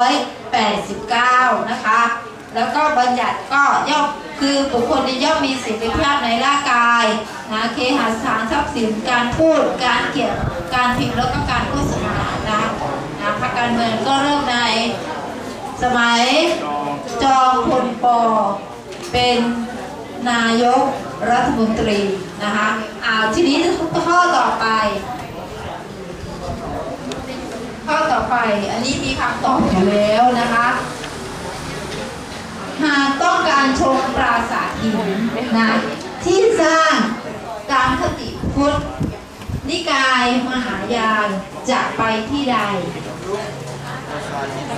189 นะคะ แล้วก็บัญญัติก็ย่อมคือบุคคลในย่อมมีสิทธิภาพในร่างกายนะเคหสถานทรัพย์สินการพูดการเขียนการพิมพ์แล้วก็การโฆษณานะนะพรรคการเมืองก็เริ่มในสมัยจอมพลปอเป็นนายกรัฐมนตรีนะคะอ่าทีนี้ข้อต่อ ไป อันนี้มีคำตอบอยู่แล้วนะคะ หากต้องการชมปราสาทหินนะที่สร้างตามคติพุทธนิกายมหายานจะไปที่ใด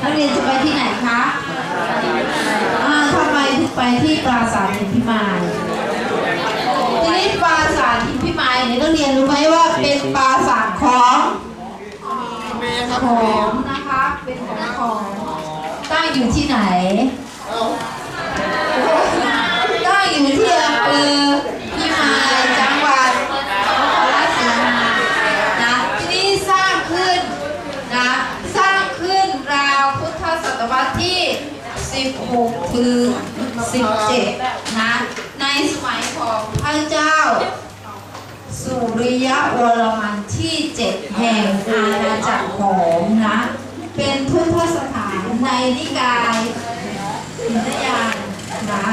นักเรียนจะไปที่ไหนคะทำไมถึงไปที่ปราสาทหินพิมาย ทีนี้ปราสาทหินพิมายเนี่ยนักเรียนรู้ไหม ของนะคะ เป็นของของต้าอยู่ที่ไหนต้าอยู่ที่อำเภอพิมายจังหวัดนครราชสีมานะที่นี่สร้างขึ้นนะสร้างขึ้นราวพุทธศตวรรษที่ 16คือ17 นะ ในสมัยของพระเจ้า สุริยวรมันที่ 7 ทธสถานในนิกายหินยานนะ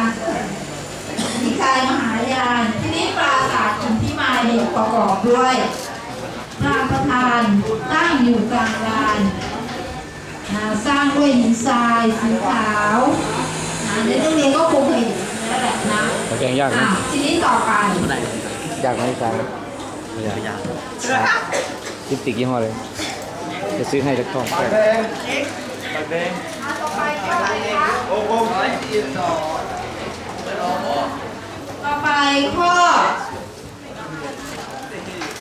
นิกายมหายานที่นี้ปราสาทหินพิมายเนี่ยประกอบด้วยพระประธานตั้งอยู่กลางลานนะสร้างด้วยหินทรายสีขาวนะในโรงเรียนก็คงเห็นแล้วแหละนะตะแกรงยากนะอะทีนี้ต่อไป ยากไหมอาจารย์ไม่ยากลิปสติกยี่ห้อเลย จะซื้อให้สักกล่องก็ได้ต่อไปข้ออะไรคะต่อไปข้อ